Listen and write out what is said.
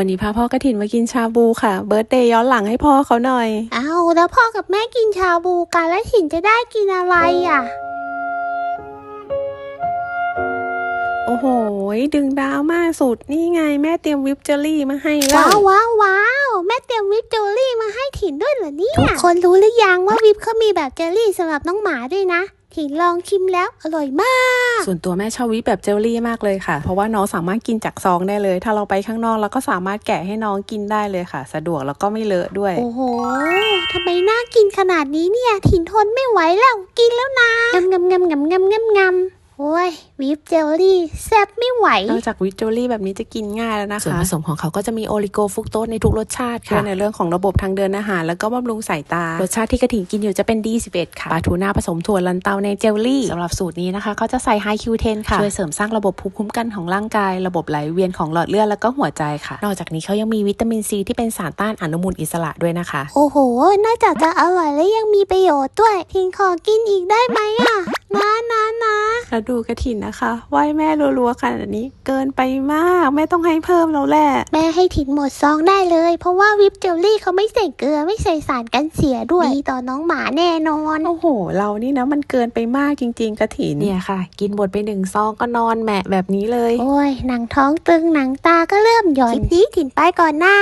วันนี้พาพ่อกระถินมากินชาบูค่ะ เบิร์ตเดย์ย้อนหลังให้พ่อเขาหน่อย เอาแล้วพ่อกับแม่กินชาบูกันแล้วถินจะได้กินอะไรอะ โอ้โห ดึงดาวมากสุด นี่ไงแม่เตรียมวิปเจอรี่มาให้แล้ว้าววว้าวว้าวแม่เตรียมวิปเจลลี่มาให้ถินด้วยเหรอเนี่ยทุกคนรู้หรือยังว่าวิปเขามีแบบเจลลี่สำหรับน้องหมาด้วยนะ ถินลองชิมแล้วอร่อยมาก ส่วนตัวแม่ชอบวิแบบเจลลี่มากเลยค่ะ เพราะว่าน้องสามารถกินจากซองได้เลย ถ้าเราไปข้างนอกเราก็สามารถแกะให้น้องกินได้เลยค่ะ สะดวกแล้วก็ไม่เลอะด้วย โอ้โหทำไมน่ากินขนาดนี้เนี่ย ถินทนไม่ไหวแล้วกินแล้วนะงำงำงำงำงำงำงำ โอ้ยวิปเจลลี่แซ่บไม่ไหวนอกจากวิปเจลลี่แบบนี้จะกินง่ายแล้วนะคะ ส่วนผสมของเขาก็จะมีโอลิโกฟรุกโตสในทุกรสชาติค่ะในเรื่องของระบบทางเดินอาหาร แล้วก็บำรุงสายตา รสชาติที่กระถิ่นกินอยู่จะเป็น D11 ค่ะปลาทูน่าผสมถั่วลันเตาในเจลลี่สำหรับสูตรนี้นะคะเขาจะใส่ไฮคิวเทนค่ะ ช่วยเสริมสร้างระบบภูมิคุ้มกันของร่างกาย ระบบไหลเวียนของหลอดเลือดแล้วก็หัวใจค่ะ นอกจากนี้เขายังมีวิตามินซีที่เป็นสารต้านอนุมูลอิสระด้วยนะคะ โอ้โหนอกจากจะอร่อยแล้วยังมีประโยชน์ด้วยถินขอกินอีกได้ไหมอะนะนะนะ แล้วดูกระถินนะคะไหว้แม่รัวๆขนาดนี้ เกินไปมากแม่ต้องให้เพิ่มแล้วแหละแม่ให้ถินหมดซองได้เลย เพราะว่าวิปเจลลี่เขาไม่ใส่เกลือไม่ใส่สารกันเสียด้วยดีต่อน้องหมาแน่นอนโอ้โห เรานี่นะมันเกินไปมากจริง ๆกระถินเนี่ยค่ะ กินหมดไปหนึ่งซองก็นอนแหมะแบบนี้เลย โอ้ยหนังท้องตึงหนังตาก็เริ่มหย่อนคลิปนี้ถินไปก่อนนะ